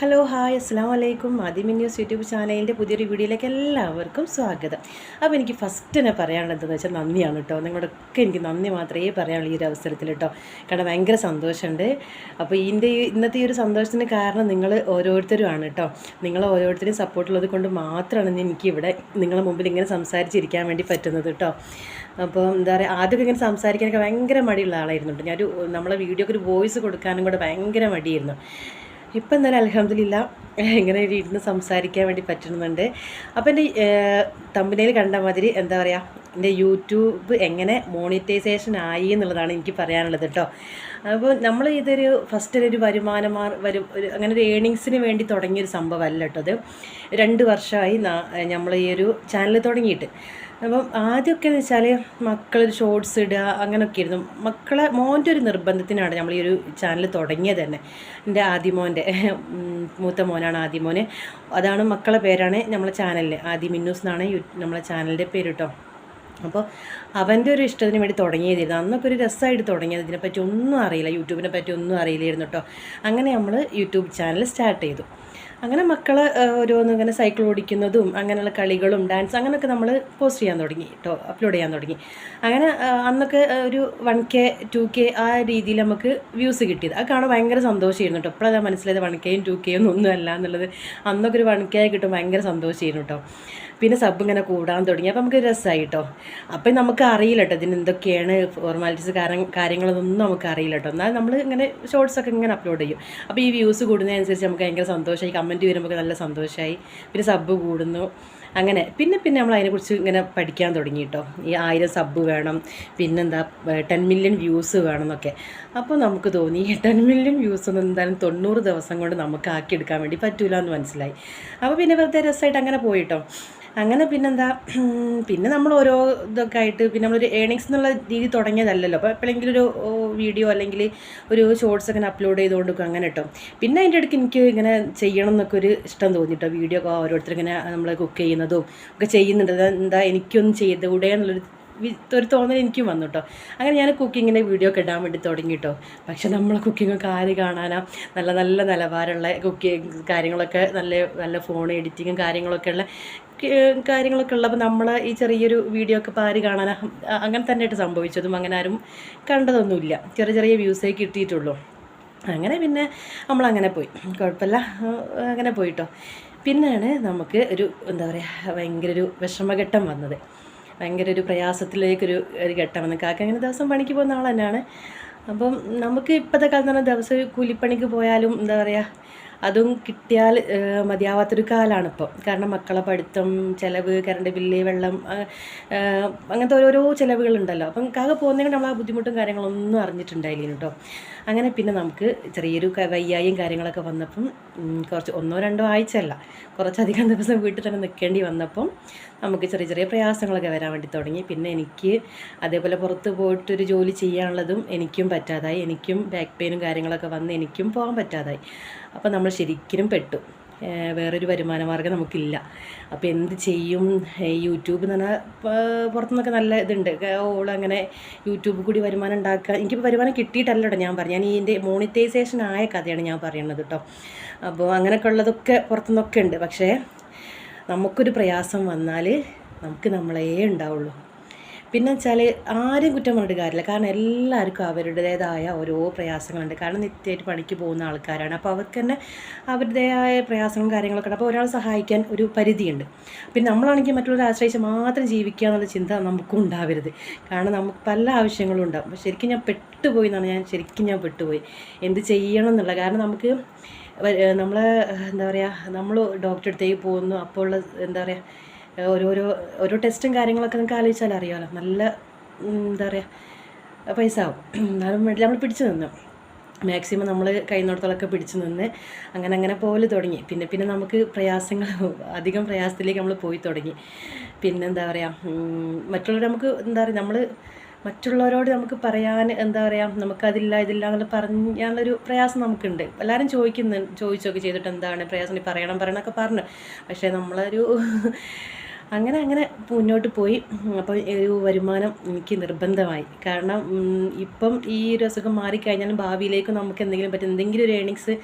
Hello hi അസ്സാം വലൈക്കും ആദ്യമി news YouTube ചാനലിന്റെ പുതിയൊരു വീഡിയോയിലേക്ക് എല്ലാവർക്കും സ്വാഗതം. അപ്പോൾ എനിക്ക് ഫസ്റ്റ് തന്നെ പറയാനുള്ളത് എന്താണെന്ന് വെച്ചാൽ നന്ദിയാണ് കേട്ടോ. നിങ്ങളൊക്കെ എനിക്ക് നന്ദി മാത്രമേ പറയാനുള്ളൂ ഈ ഒരു അവസരത്തിൽ കേട്ടോ. കാരണം ഭയങ്കര സന്തോഷമുണ്ട്. അപ്പോൾ ഇതിന്റെ ഇന്നത്തെ ഈ ഒരു സന്തോഷത്തിന് കാരണം നിങ്ങൾ ഓരോരുത്തരുമാണ് കേട്ടോ. നിങ്ങൾ ഓരോരുത്തരും സപ്പോർട്ടുള്ളത് കൊണ്ട് മാത്രമാണ് എനിക്ക് ഇവിടെ നിങ്ങളെ മുമ്പിൽ ഇങ്ങനെ സംസാരിച്ചിരിക്കാൻ വേണ്ടി പറ്റുന്നത് കേട്ടോ. അപ്പോൾ എന്താ പറയുക ആദ്യമൊക്കെ ഇങ്ങനെ സംസാരിക്കാനൊക്കെ ഭയങ്കര മടിയുള്ള ആളായിരുന്നു കേട്ടോ. ഞാനൊരു നമ്മളെ വീഡിയോക്ക് ഒരു വോയിസ് കൊടുക്കാനും കൂടെ ഭയങ്കര മടിയായിരുന്നു. ഇപ്പം എന്തായാലും അലഹമ്മദില്ല ഇങ്ങനെ ഇരുന്ന് സംസാരിക്കാൻ വേണ്ടി പറ്റുന്നുണ്ട്. അപ്പോൾ എന്റെ തമ്പിനയിൽ കണ്ട മാതിരി എന്താ പറയുക എന്റെ യൂട്യൂബ് എങ്ങനെ മോണിറ്റൈസേഷൻ ആയി എന്നുള്ളതാണ് എനിക്ക് പറയാനുള്ളത് കേട്ടോ. അപ്പോൾ നമ്മൾ ഇതൊരു ഫസ്റ്റ് ഒരു വരുമാനമാർ വരും ഒരു അങ്ങനെ ഒരു ഏണിങ്സിന് വേണ്ടി തുടങ്ങിയൊരു സംഭവമല്ല കേട്ടോ അത്. രണ്ട് വർഷമായി നമ്മൾ ഈ ഒരു ചാനൽ തുടങ്ങിയിട്ട്. അപ്പം ആദ്യമൊക്കെ എന്ന് വെച്ചാൽ മക്കളൊരു ഷോർട്സ് ഇടുക അങ്ങനെയൊക്കെ ആയിരുന്നു. മക്കളെ മോന്റെ ഒരു നിർബന്ധത്തിനാണ് നമ്മൾ ഈ ഒരു ചാനൽ തുടങ്ങിയത് തന്നെ. എന്റെ ആദിമോന്റെ മൂത്ത മോനാണ് ആദിമോന്. അതാണ് മക്കളെ പേരാണ് നമ്മളെ ചാനലിൽ ആദി മിന്നൂസ് എന്നാണ് നമ്മളെ ചാനലിന്റെ പേര് കേട്ടോ അപ്പോൾ അവന്റെ ഒരു ഇഷ്ടത്തിന് വേണ്ടി തുടങ്ങിയതായിരുന്നു. അന്നൊക്കെ ഒരു രസമായിട്ട് തുടങ്ങിയത്. ഇതിനെപ്പറ്റി ഒന്നും അറിയില്ല. യൂട്യൂബിനെ പറ്റി ഒന്നും അറിയില്ലായിരുന്നു കേട്ടോ അങ്ങനെ നമ്മൾ യൂട്യൂബ് ചാനൽ സ്റ്റാർട്ട് ചെയ്തു. അങ്ങനെ മക്കൾ ഓരോന്ന് ഇങ്ങനെ സൈക്കിൾ ഓടിക്കുന്നതും അങ്ങനെയുള്ള കളികളും ഡാൻസ് അങ്ങനെയൊക്കെ നമ്മൾ പോസ്റ്റ് ചെയ്യാൻ തുടങ്ങി കേട്ടോ അപ്ലോഡ് ചെയ്യാൻ തുടങ്ങി. അങ്ങനെ അന്നൊക്കെ ഒരു വൺ കെ ടു കെ ആ രീതിയിൽ നമുക്ക് വ്യൂസ് കിട്ടിയത്. അത് കാണാൻ ഭയങ്കര സന്തോഷമായിരുന്നു കേട്ടോ ഇപ്പോഴാണ് മനസ്സിലായത് വൺ കെയും ടു കെയും ഒന്നും അല്ല എന്നുള്ളത്. അന്നൊക്കെ ഒരു വൺ കെ കിട്ടും ഭയങ്കര സന്തോഷമായിരുന്നു കേട്ടോ പിന്നെ സബ് ഇങ്ങനെ കൂടാൻ തുടങ്ങി. അപ്പോൾ നമുക്ക് രസമായി കേട്ടോ അപ്പം നമുക്ക് അറിയില്ല കേട്ടോ ഇതിന് എന്തൊക്കെയാണ് ഫോർമാലിറ്റീസ് കാര്യം കാര്യങ്ങളൊന്നും നമുക്ക് അറിയില്ല കേട്ടോ എന്നാൽ നമ്മൾ ഇങ്ങനെ ഷോർട്സൊക്കെ ഇങ്ങനെ അപ്ലോഡ് ചെയ്യും. അപ്പോൾ ഈ വ്യൂസ് കൂടുന്നതനുസരിച്ച് നമുക്ക് ഭയങ്കര സന്തോഷമായി കമന്റ് വരുമ്പോൾ നല്ല സന്തോഷമായി പിന്നെ സബ് കൂടുന്നു. അങ്ങനെ. പിന്നെ പിന്നെ നമ്മൾ അതിനെക്കുറിച്ച് ഇങ്ങനെ പഠിക്കാൻ തുടങ്ങി കേട്ടോ ഈ ആയിരം സബ് വേണം. പിന്നെന്താ ടെൻ മില്യൺ വ്യൂസ് വേണം എന്നൊക്കെ അപ്പോൾ നമുക്ക് തോന്നി ടെൻ മില്യൺ വ്യൂസ് ഒന്നും എന്തായാലും തൊണ്ണൂറ് ദിവസം കൊണ്ട് നമുക്ക് ആക്കിയെടുക്കാൻ വേണ്ടി പറ്റൂല എന്ന് മനസ്സിലായി. അപ്പോൾ പിന്നെ വെറുതെ രസമായിട്ട് അങ്ങനെ പോയിട്ടോ. അങ്ങനെ പിന്നെന്താ പിന്നെ നമ്മൾ ഓരോ ഇതൊക്കെ ആയിട്ട് പിന്നെ നമ്മളൊരു ഏണിങ്സ് എന്നുള്ള രീതി തുടങ്ങിയതല്ലല്ലോ. അപ്പോൾ എപ്പോഴെങ്കിലും ഒരു വീഡിയോ അല്ലെങ്കിൽ ഒരു ഷോർട്സ് ഒക്കെ അപ്ലോഡ് ചെയ്തുകൊണ്ടൊക്കെ അങ്ങനെ കേട്ടോ. പിന്നെ അതിന്റെ ഇടയ്ക്ക് എനിക്ക് ഇങ്ങനെ ചെയ്യണം എന്നൊക്കെ ഒരു ഇഷ്ടം തോന്നി കേട്ടോ. വീഡിയോ ഒക്കെ ഓരോരുത്തർ ഇങ്ങനെ നമ്മൾ കുക്ക് ചെയ്യുന്നതും ഒക്കെ ചെയ്യുന്നുണ്ട്. എന്താ എനിക്കൊന്നും ചെയ്തുകൂടെ എന്നുള്ളൊരു ഒരു തോന്നൽ എനിക്കും വന്നു കേട്ടോ അങ്ങനെ ഞാൻ കുക്കിങ്ങിന്റെ വീഡിയോ ഒക്കെ ഇടാൻ വേണ്ടി തുടങ്ങി കേട്ടോ പക്ഷെ നമ്മളെ കുക്കിങ്ങൊക്കെ ആര് കാണാനാ? നല്ല നല്ല നിലവാരമുള്ള കുക്കിങ് കാര്യങ്ങളൊക്കെ നല്ല നല്ല ഫോൺ എഡിറ്റിങ്ങും കാര്യങ്ങളൊക്കെ ഉള്ള കാര്യങ്ങളൊക്കെ ഉള്ളപ്പോൾ നമ്മൾ ഈ ചെറിയൊരു വീഡിയോ ഒക്കെ ഇപ്പോൾ ആര് കാണാനാ? അങ്ങനെ തന്നെയായിട്ട് സംഭവിച്ചതും അങ്ങനെ ആരും കണ്ടതൊന്നുമില്ല. ചെറിയ ചെറിയ വ്യൂസേ കിട്ടിയിട്ടുള്ളൂ. അങ്ങനെ പിന്നെ നമ്മളങ്ങനെ പോയി. കുഴപ്പമില്ല. അങ്ങനെ പോയിട്ടോ. പിന്നെയാണ് നമുക്ക് ഒരു എന്താ പറയുക ഭയങ്കര ഒരു വിഷമഘട്ടം വന്നത്. ഭയങ്കര ഒരു പ്രയാസത്തിലേക്കൊരു ഒരു ഘട്ടമാണ് കാക്ക അങ്ങനെ ദിവസം പണിക്ക് പോകുന്ന ആൾ തന്നെയാണ്. അപ്പം നമുക്ക് ഇപ്പോഴത്തെ കാലത്ത് പറഞ്ഞാൽ ദിവസം കൂലിപ്പണിക്ക് പോയാലും എന്താ പറയുക അതും കിട്ടിയാൽ മതിയാവാത്തൊരു കാലമാണ് കാരണം മക്കളെ പഠിത്തം ചിലവ് കറണ്ട് ബില്ല് വെള്ളം അങ്ങനത്തെ ഓരോരോ ചിലവുകളുണ്ടല്ലോ. അപ്പം കാകെ പോകുന്നതിന് നമ്മൾ ആ ബുദ്ധിമുട്ടും കാര്യങ്ങളൊന്നും അറിഞ്ഞിട്ടുണ്ടായില്ല കേട്ടോ. അങ്ങനെ പിന്നെ നമുക്ക് ചെറിയൊരു വയ്യായും കാര്യങ്ങളൊക്കെ വന്നപ്പം കുറച്ച് ഒന്നോ രണ്ടോ ആഴ്ചയല്ല കുറച്ചധികം ദിവസം വീട്ടിൽ തന്നെ നിൽക്കേണ്ടി വന്നപ്പം നമുക്ക് ചെറിയ ചെറിയ പ്രയാസങ്ങളൊക്കെ വരാൻ വേണ്ടി തുടങ്ങി. പിന്നെ എനിക്ക് അതേപോലെ പുറത്ത് പോയിട്ടൊരു ജോലി ചെയ്യാനുള്ളതും എനിക്കും പറ്റാതായി. എനിക്കും ബാക്ക് പെയിനും കാര്യങ്ങളൊക്കെ വന്ന് എനിക്കും പോകാൻ പറ്റാതായി. അപ്പോൾ നമ്മൾ ശരിക്കും പെട്ടു. വേറൊരു വരുമാന മാർഗം നമുക്കില്ല. അപ്പോൾ എന്ത് ചെയ്യും? യൂട്യൂബ് എന്ന് പറഞ്ഞാൽ പുറത്തുനിന്നൊക്കെ നല്ല ഇതുണ്ട്. ഓളങ്ങനെ യൂട്യൂബ് കൂടി വരുമാനം ഉണ്ടാക്കുക എനിക്കിപ്പോൾ വരുമാനം കിട്ടിയിട്ടല്ലോ ഞാൻ പറഞ്ഞു ഞാൻ ഇതിന്റെ മോണിറ്റൈസേഷൻ ആയ കഥയാണ് ഞാൻ പറയുന്നത് കേട്ടോ അപ്പോൾ അങ്ങനെയൊക്കെ ഉള്ളതൊക്കെ പുറത്തുനിന്നൊക്കെ ഉണ്ട്. പക്ഷേ നമുക്കൊരു പ്രയാസം വന്നാൽ നമുക്ക് നമ്മളേ ഉണ്ടാവുള്ളൂ. പിന്നെ വെച്ചാൽ ആരും കുറ്റം പറഞ്ഞിട്ട് കാര്യമില്ല. കാരണം എല്ലാവർക്കും അവരുടേതായ ഓരോ പ്രയാസങ്ങളുണ്ട്. കാരണം നിത്യമായിട്ട് പണിക്ക് പോകുന്ന ആൾക്കാരാണ്. അപ്പോൾ അവർക്ക് തന്നെ അവരുടേതായ പ്രയാസങ്ങളും കാര്യങ്ങളൊക്കെ ഉണ്ട്. അപ്പോൾ ഒരാളെ സഹായിക്കാൻ ഒരു പരിധിയുണ്ട്. പിന്നെ നമ്മളാണെങ്കിൽ മറ്റുള്ളവരെ ആശ്രയിച്ച് മാത്രം ജീവിക്കുക എന്നുള്ള ചിന്ത നമുക്കും ഉണ്ടാവരുത്. കാരണം നമുക്ക് പല ആവശ്യങ്ങളും ഉണ്ടാകും അപ്പോൾ ശരിക്കും ഞാൻ പെട്ടുപോയി എന്നാണ് ഞാൻ ശരിക്കും ഞാൻ പെട്ടുപോയി. എന്ത് ചെയ്യണം എന്നുള്ള കാരണം നമുക്ക് നമ്മൾ എന്താ പറയുക നമ്മൾ ഡോക്ടറെ അടുത്തേക്ക് പോകുന്നു. അപ്പോൾ ഉള്ള എന്താ പറയുക ഓരോരോ ഓരോ ടെസ്റ്റും കാര്യങ്ങളൊക്കെ നിങ്ങൾക്ക് ആലോചിച്ചാൽ അറിയാമല്ലോ നല്ല എന്താ പറയുക പൈസ ആവും എന്നാലും വേണ്ടി നമ്മൾ പിടിച്ചു നിന്നു. മാക്സിമം നമ്മൾ കഴിയുന്നിടത്തോളൊക്കെ പിടിച്ചു നിന്ന് അങ്ങനെ അങ്ങനെ പോലെ തുടങ്ങി. പിന്നെ പിന്നെ നമുക്ക് പ്രയാസങ്ങൾ അധികം പ്രയാസത്തിലേക്ക് നമ്മൾ പോയി തുടങ്ങി. പിന്നെ എന്താ പറയുക മറ്റുള്ളവർ നമുക്ക് എന്താ പറയുക നമ്മൾ മറ്റുള്ളവരോട് നമുക്ക് പറയാൻ എന്താ പറയുക നമുക്കതില്ല ഇതില്ല എന്നുള്ള പറഞ്ഞാലൊരു പ്രയാസം നമുക്കുണ്ട്. എല്ലാവരും ചോദിക്കുന്നു ചോദിച്ചൊക്കെ ചെയ്തിട്ട് എന്താണ് പ്രയാസം പറയണം പറയണമൊക്കെ പറഞ്ഞു. പക്ഷേ നമ്മളൊരു അങ്ങനെ അങ്ങനെ മുന്നോട്ട് പോയി. അപ്പോൾ ഒരു വരുമാനം എനിക്ക് നിർബന്ധമായി. കാരണം ഇപ്പം ഈ ഒരു അസുഖം മാറിക്കഴിഞ്ഞാലും ഭാവിയിലേക്ക് നമുക്ക് എന്തെങ്കിലും പറ്റും എന്തെങ്കിലും ഒരു ഏണിങ്സ്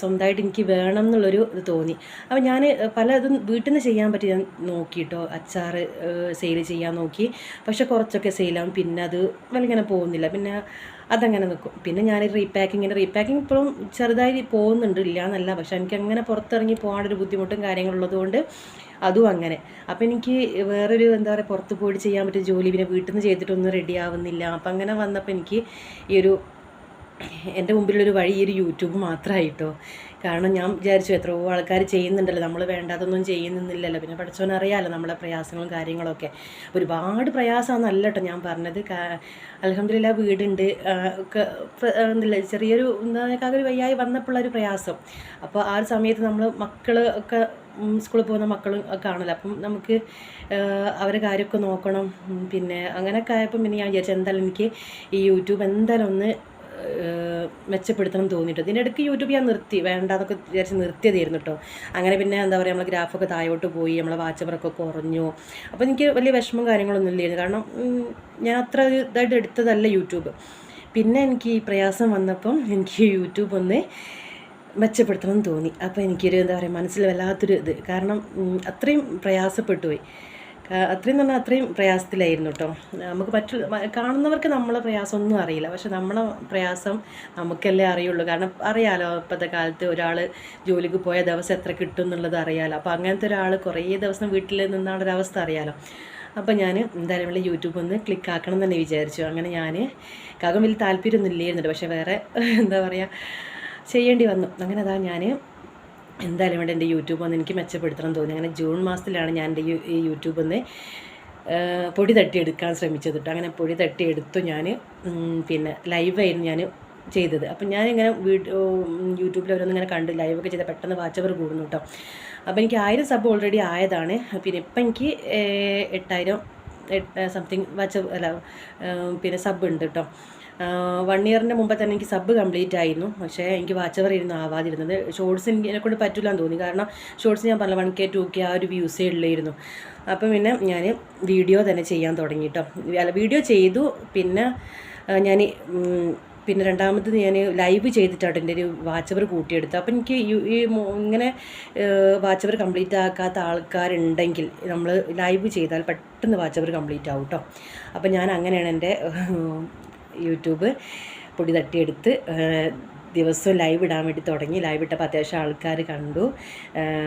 സ്വന്തമായിട്ട് എനിക്ക് വേണം എന്നുള്ളൊരു ഇത് തോന്നി. അപ്പോൾ ഞാൻ പല പലതും വീട്ടിൽ നിന്ന് ചെയ്യാൻ പറ്റി ഞാൻ നോക്കിയിട്ടോ അച്ചാർ സെയിൽ ചെയ്യാൻ നോക്കി. പക്ഷെ കുറച്ചൊക്കെ സെയിലാവും പിന്നെ അത് വലിങ്ങനെ പോകുന്നില്ല. പിന്നെ അതങ്ങനെ നിൽക്കും പിന്നെ ഞാൻ റീപാക്കിങ്ങിന് റീപാക്കിങ് ഇപ്പോഴും ചെറുതായി പോകുന്നുണ്ട് ഇല്ല എന്നല്ല. പക്ഷെ എനിക്ക് അങ്ങനെ പുറത്തിറങ്ങി പോകാനൊരു ബുദ്ധിമുട്ടും കാര്യങ്ങളുള്ളത് കൊണ്ട് അതും അങ്ങനെ. അപ്പോൾ എനിക്ക് വേറൊരു എന്താ പറയുക പുറത്ത് പോയിട്ട് ചെയ്യാൻ പറ്റിയ ജോലി പിന്നെ വീട്ടിൽ നിന്ന് ചെയ്തിട്ടൊന്നും റെഡി ആവുന്നില്ല. അപ്പം അങ്ങനെ വന്നപ്പോൾ എനിക്ക് ഈ ഒരു എന്റെ മുമ്പിലൊരു വഴി ഈ ഒരു യൂട്യൂബ് മാത്രമായിട്ടോ കാരണം ഞാൻ വിചാരിച്ചു എത്രയോ ആൾക്കാർ ചെയ്യുന്നുണ്ടല്ലോ. നമ്മൾ വേണ്ടാതൊന്നും ചെയ്യുന്നില്ലല്ലോ. പിന്നെ പഠിച്ചവനറിയാമല്ലോ നമ്മളെ പ്രയാസങ്ങളും കാര്യങ്ങളൊക്കെ. ഒരുപാട് പ്രയാസമാണെന്നല്ല കേട്ടോ ഞാൻ പറഞ്ഞത്. അലഹമില്ല വീടുണ്ട്. ഒക്കെ ചെറിയൊരു എന്താ വയ്യായി വന്നപ്പോഴുള്ള ഒരു പ്രയാസം. അപ്പോൾ ആ ഒരു സമയത്ത് നമ്മൾ മക്കൾ ഒക്കെ സ്കൂളിൽ പോകുന്ന മക്കളും ഒക്കെ ആണല്ലോ. അപ്പം നമുക്ക് അവരെ കാര്യമൊക്കെ നോക്കണം. പിന്നെ അങ്ങനെയൊക്കെ ആയപ്പം പിന്നെ ഞാൻ വിചാരിച്ചു എന്തായാലും എനിക്ക് ഈ യൂട്യൂബ് എന്തായാലും ഒന്ന് മെച്ചപ്പെടുത്തണം തോന്നിയിട്ട് ഇതിന്റെ ഇടയ്ക്ക് യൂട്യൂബ് ഞാൻ നിർത്തി. വേണ്ടാന്നൊക്കെ വിചാരിച്ച് നിർത്തിയതായിരുന്നു കേട്ടോ. അങ്ങനെ പിന്നെ എന്താ പറയുക നമ്മളെ ഗ്രാഫൊക്കെ താഴോട്ട് പോയി നമ്മളെ വാച്ചവറൊക്കെ കുറഞ്ഞു. അപ്പോൾ എനിക്ക് വലിയ വിഷമം കാര്യങ്ങളൊന്നും ഇല്ലായിരുന്നു. കാരണം ഞാൻ അത്ര ഇതായിട്ട് എടുത്തതല്ല യൂട്യൂബ്. പിന്നെ എനിക്ക് ഈ പ്രയാസം വന്നപ്പം എനിക്ക് യൂട്യൂബ് ഒന്ന് മെച്ചപ്പെടുത്തണം തോന്നി. അപ്പോൾ എനിക്കൊരു എന്താ പറയുക മനസ്സിൽ വല്ലാത്തൊരു ഇത്. കാരണം അത്രയും പ്രയാസപ്പെട്ടു പോയി അത്രയും പറഞ്ഞാൽ അത്രയും പ്രയാസത്തിലായിരുന്നു കേട്ടോ നമുക്ക് പറ്റു കാണുന്നവർക്ക് നമ്മളെ പ്രയാസം ഒന്നും അറിയില്ല. പക്ഷെ നമ്മളെ പ്രയാസം നമുക്കല്ലേ അറിയുള്ളൂ. കാരണം അറിയാലോ ഇപ്പോഴത്തെ കാലത്ത് ഒരാൾ ജോലിക്ക് പോയ ദിവസം എത്ര കിട്ടും എന്നുള്ളത് അറിയാലോ. അപ്പോൾ അങ്ങനത്തെ ഒരാൾ കുറേ ദിവസം വീട്ടിൽ നിന്നാണ് ഒരവസ്ഥ അറിയാലോ. അപ്പോൾ ഞാൻ എന്തായാലും ഇവിടെ യൂട്യൂബ് ഒന്ന് ക്ലിക്ക് ആക്കണം എന്ന് തന്നെ വിചാരിച്ചു. അങ്ങനെ ഞാൻ കാകം വലിയ താല്പര്യമൊന്നും ഇല്ലായിരുന്നുണ്ട് പക്ഷേ വേറെ എന്താ പറയുക ചെയ്യേണ്ടി വന്നു. അങ്ങനെ അതാ ഞാൻ എന്തായാലും ഇവിടെ എന്റെ യൂട്യൂബ് ഒന്ന് എനിക്ക് മെച്ചപ്പെടുത്തണം തോന്നി. അങ്ങനെ ജൂൺ മാസത്തിലാണ് ഞാൻ എന്റെ ഈ യൂട്യൂബ് ഒന്ന് പൊടി തട്ടിയെടുക്കാൻ ശ്രമിച്ചത് കേട്ടോ അങ്ങനെ പൊടി തട്ടിയെടുത്തു ഞാൻ. പിന്നെ ലൈവായിരുന്നു ഞാൻ ചെയ്തത്. അപ്പം ഞാനിങ്ങനെ വീഡിയോ യൂട്യൂബിൽ ഓരോന്നും ഇങ്ങനെ കണ്ട് ലൈവൊക്കെ ചെയ്ത പെട്ടെന്ന് വാച്ചവർ കൂടുന്നു കേട്ടോ അപ്പോൾ എനിക്ക് ആയിരം സബ് ഓൾറെഡി ആയതാണ്. പിന്നെ ഇപ്പം എനിക്ക് എട്ടായിരം എട്ട് സംതിങ് വച്ച് അല്ല പിന്നെ സബ് ഉണ്ട് കേട്ടോ വൺ ഇയറിന്റെ മുമ്പ് തന്നെ എനിക്ക് സബ് കംപ്ലീറ്റ് ആയിരുന്നു. പക്ഷേ എനിക്ക് വാച്ചവർ ഇരുന്ന് ആവാതിരുന്നത്. ഷോർട്സ് എന്നെ കൊണ്ട് പറ്റില്ല എന്ന് തോന്നി. കാരണം ഷോർട്സ് ഞാൻ പറഞ്ഞ വൺ കെ ടു കെ ആ ഒരു വ്യൂസേ ഉള്ളായിരുന്നു. അപ്പം പിന്നെ ഞാൻ വീഡിയോ തന്നെ ചെയ്യാൻ തുടങ്ങി കേട്ടോ വീഡിയോ ചെയ്തു. പിന്നെ ഞാൻ പിന്നെ രണ്ടാമത് ഞാൻ ലൈവ് ചെയ്തിട്ടാണ് എന്റെ ഒരു വാച്ചവർ കൂട്ടിയെടുത്തത്. അപ്പം എനിക്ക് ഈ ഇങ്ങനെ വാച്ചവർ കംപ്ലീറ്റ് ആക്കാത്ത ആൾക്കാരുണ്ടെങ്കിൽ നമ്മൾ ലൈവ് ചെയ്താൽ പെട്ടെന്ന് വാച്ചവർ കംപ്ലീറ്റ് ആവും കേട്ടോ അപ്പം ഞാൻ അങ്ങനെയാണ് എന്റെ യൂട്യൂബ് പൊടി തട്ടിയെടുത്ത് ദിവസവും ലൈവ് ഇടാൻ വേണ്ടി തുടങ്ങി. ലൈവ് ഇട്ടപ്പോൾ അത്യാവശ്യം ആൾക്കാർ കണ്ടു.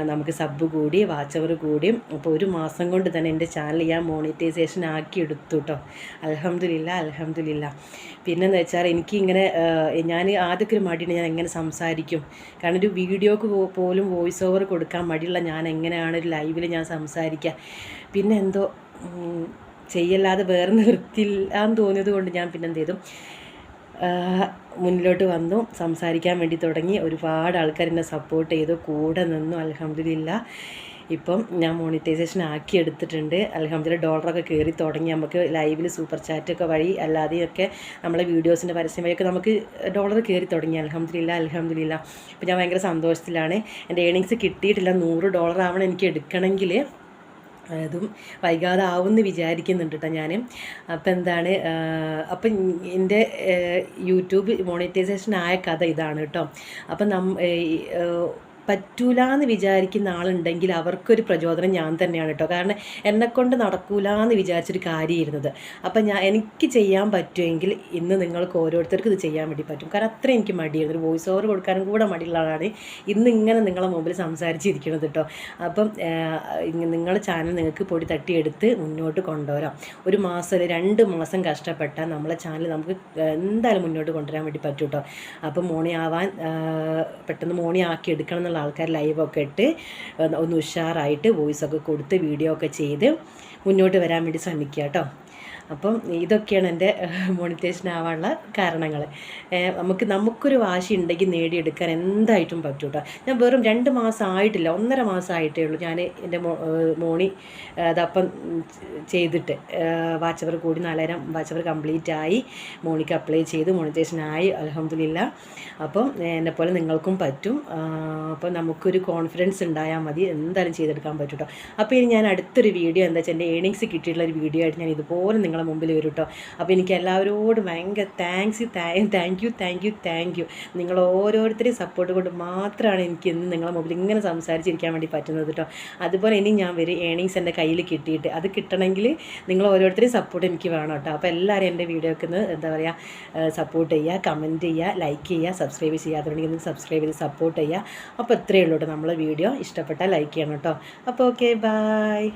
നമുക്ക് സബ് കൂടി വാച്ചവർ കൂടി. അപ്പോൾ ഒരു മാസം കൊണ്ട് തന്നെ എന്റെ ചാനൽ ഞാൻ മോണിറ്റൈസേഷൻ ആക്കി എടുത്തു കേട്ടോ അലഹമ്മദില്ല അലഹമ്മദില്ല പിന്നെന്ന് വെച്ചാൽ എനിക്ക് ഇങ്ങനെ ഞാൻ ആദ്യമൊക്കെ ഒരു മടിയുണ്ട് ഞാൻ എങ്ങനെ സംസാരിക്കും. കാരണം ഒരു വീഡിയോക്ക് പോലും വോയിസ് ഓവർ കൊടുക്കാൻ മടിയുള്ള ഞാൻ എങ്ങനെയാണ് ഒരു ലൈവിൽ ഞാൻ സംസാരിക്കുക പിന്നെ എന്തോ ചെയ്യല്ലാതെ വേറെ നിവൃത്തിയില്ലാന്ന് തോന്നിയത് കൊണ്ട് ഞാൻ പിന്നെ എന്ത് ചെയ്തു. മുന്നിലോട്ട് വന്നു. സംസാരിക്കാൻ വേണ്ടി തുടങ്ങി. ഒരുപാട് ആൾക്കാർ എന്നെ സപ്പോർട്ട് ചെയ്തു. കൂടെ നിന്നു. അലഹമ്മദില്ല ഇപ്പം ഞാൻ മോണിറ്റൈസേഷൻ ആക്കി എടുത്തിട്ടുണ്ട്. അലഹമ്മദില്ല ഡോളറൊക്കെ കയറി തുടങ്ങി. നമുക്ക് ലൈവിൽ സൂപ്പർ ചാറ്റൊക്കെ വഴി അല്ലാതെയൊക്കെ നമ്മളെ വീഡിയോസിന്റെ പരസ്യം വഴിയൊക്കെ നമുക്ക് ഡോളർ കയറി തുടങ്ങി. അലഹമ്മദില്ല അലഹമ്മദില്ല ഇപ്പം ഞാൻ ഭയങ്കര സന്തോഷത്തിലാണ്. എന്റെ ഏണിങ്സ് കിട്ടിയിട്ടില്ല. നൂറ് ഡോളർ ആവണം എനിക്ക് എടുക്കണമെങ്കിൽ അതും വൈകാതെ ആവുമെന്ന് വിചാരിക്കുന്നുണ്ട് കേട്ടോ ഞാൻ അപ്പം എന്താണ് അപ്പം എന്റെ യൂട്യൂബ് മോണിറ്റൈസേഷൻ ആയ കഥ ഇതാണ് കേട്ടോ അപ്പം നം പറ്റൂല എന്ന് വിചാരിക്കുന്ന ആളുണ്ടെങ്കിൽ അവർക്കൊരു പ്രചോദനം ഞാൻ തന്നെയാണ് കേട്ടോ. കാരണം എന്നെക്കൊണ്ട് നടക്കൂല എന്ന് വിചാരിച്ചൊരു കാര്യമായിരുന്നത്. അപ്പം ഞാൻ എനിക്ക് ചെയ്യാൻ പറ്റുമെങ്കിൽ ഇന്ന് നിങ്ങൾക്ക് ഓരോരുത്തർക്കും ഇത് ചെയ്യാൻ വേണ്ടി പറ്റും. കാരണം അത്ര എനിക്ക് മടിയായിരുന്നു. ഒരു വോയിസ് ഓവർ കൊടുക്കാനും കൂടെ മടിയുള്ള ആളാണ് ഇന്ന് ഇങ്ങനെ നിങ്ങളെ മുമ്പിൽ സംസാരിച്ചിരിക്കുന്നത് കേട്ടോ. അപ്പം നിങ്ങളുടെ ചാനൽ നിങ്ങൾക്ക് പൊടി തട്ടിയെടുത്ത് മുന്നോട്ട് കൊണ്ടുവരാം. ഒരു മാസം രണ്ട് മാസം കഷ്ടപ്പെട്ടാൽ നമ്മളെ ചാനൽ നമുക്ക് എന്തായാലും മുന്നോട്ട് കൊണ്ടുവരാൻ വേണ്ടി പറ്റും കേട്ടോ. അപ്പം മോണി ആവാൻ പെട്ടെന്ന് മോണി ആക്കി എടുക്കണം എന്നുള്ള ആൾക്കാർ ലൈവൊക്കെ ഇട്ട് ഒന്ന് ഉഷാറായിട്ട് വോയിസൊക്കെ കൊടുത്ത് വീഡിയോ ഒക്കെ ചെയ്ത് മുന്നോട്ട് വരാൻ വേണ്ടി ശ്രമിക്കുക കേട്ടോ അപ്പം ഇതൊക്കെയാണ് എന്റെ മോണിറ്റേഷൻ ആവാനുള്ള കാരണങ്ങൾ നമുക്ക് നമുക്കൊരു വാശി ഉണ്ടെങ്കിൽ നേടിയെടുക്കാൻ എന്തായിട്ടും പറ്റും കേട്ടോ ഞാൻ വെറും രണ്ട് മാസം ആയിട്ടില്ല ഒന്നര മാസം ആയിട്ടേ ഉള്ളൂ ഞാൻ എന്റെ മോണി അതപ്പം ചെയ്തിട്ട് വാച്ചവർ കൂടി നാലായിരം വാച്ചവർ കംപ്ലീറ്റ് ആയി മോണിക്ക് അപ്ലൈ ചെയ്ത് മോണിറ്റേഷൻ ആയി അലഹമ്മദില്ല അപ്പം എന്നെ പോലെ നിങ്ങൾക്കും പറ്റും. അപ്പം നമുക്കൊരു കോൺഫിഡൻസ് ഉണ്ടായാൽ മതി എന്തായാലും ചെയ്തെടുക്കാൻ പറ്റും കേട്ടോ അപ്പോൾ ഇനി ഞാൻ അടുത്തൊരു വീഡിയോ എന്താ വെച്ചാൽ എന്റെ ഏണിങ്സ് കിട്ടിയിട്ടുള്ള ഒരു വീഡിയോ ആയിട്ട് ഞാൻ ഇതുപോലെ നിങ്ങളെ മുമ്പിൽ വരും കേട്ടോ അപ്പോൾ എനിക്ക് എല്ലാവരോടും ഭയങ്കര thanks thank you thank you thank you നിങ്ങൾ ഓരോരുത്തരെയും സപ്പോർട്ട് കൊണ്ട് മാത്രമാണ് എനിക്ക് ഇന്ന് നിങ്ങളുടെ മുമ്പിൽ ഇങ്ങനെ സംസാരിച്ചിരിക്കാൻ വേണ്ടി പറ്റുന്നത് കേട്ടോ അതുപോലെ ഇനി ഞാൻ വരും ഏണിങ്സ് എന്റെ കയ്യിൽ കിട്ടിയിട്ട്. അത് കിട്ടണമെങ്കിൽ നിങ്ങൾ ഓരോരുത്തരെയും സപ്പോർട്ട് എനിക്ക് വേണം കേട്ടോ അപ്പോൾ എല്ലാവരും എന്റെ വീഡിയോക്ക് എന്താ പറയുക സപ്പോർട്ട് ചെയ്യുക കമന്റ് ചെയ്യുക ലൈക്ക് ചെയ്യുക സബ്സ്ക്രൈബ് ചെയ്യാത്തതുണ്ടെങ്കിൽ സബ്സ്ക്രൈബ് ചെയ്ത് സപ്പോർട്ട് ചെയ്യുക. അപ്പോൾ ഇത്രയേ ഉള്ളൂ കേട്ടോ നമ്മളെ വീഡിയോ. ഇഷ്ടപ്പെട്ടാൽ ലൈക്ക് ചെയ്യണം കേട്ടോ അപ്പോൾ ഓക്കെ ബായ്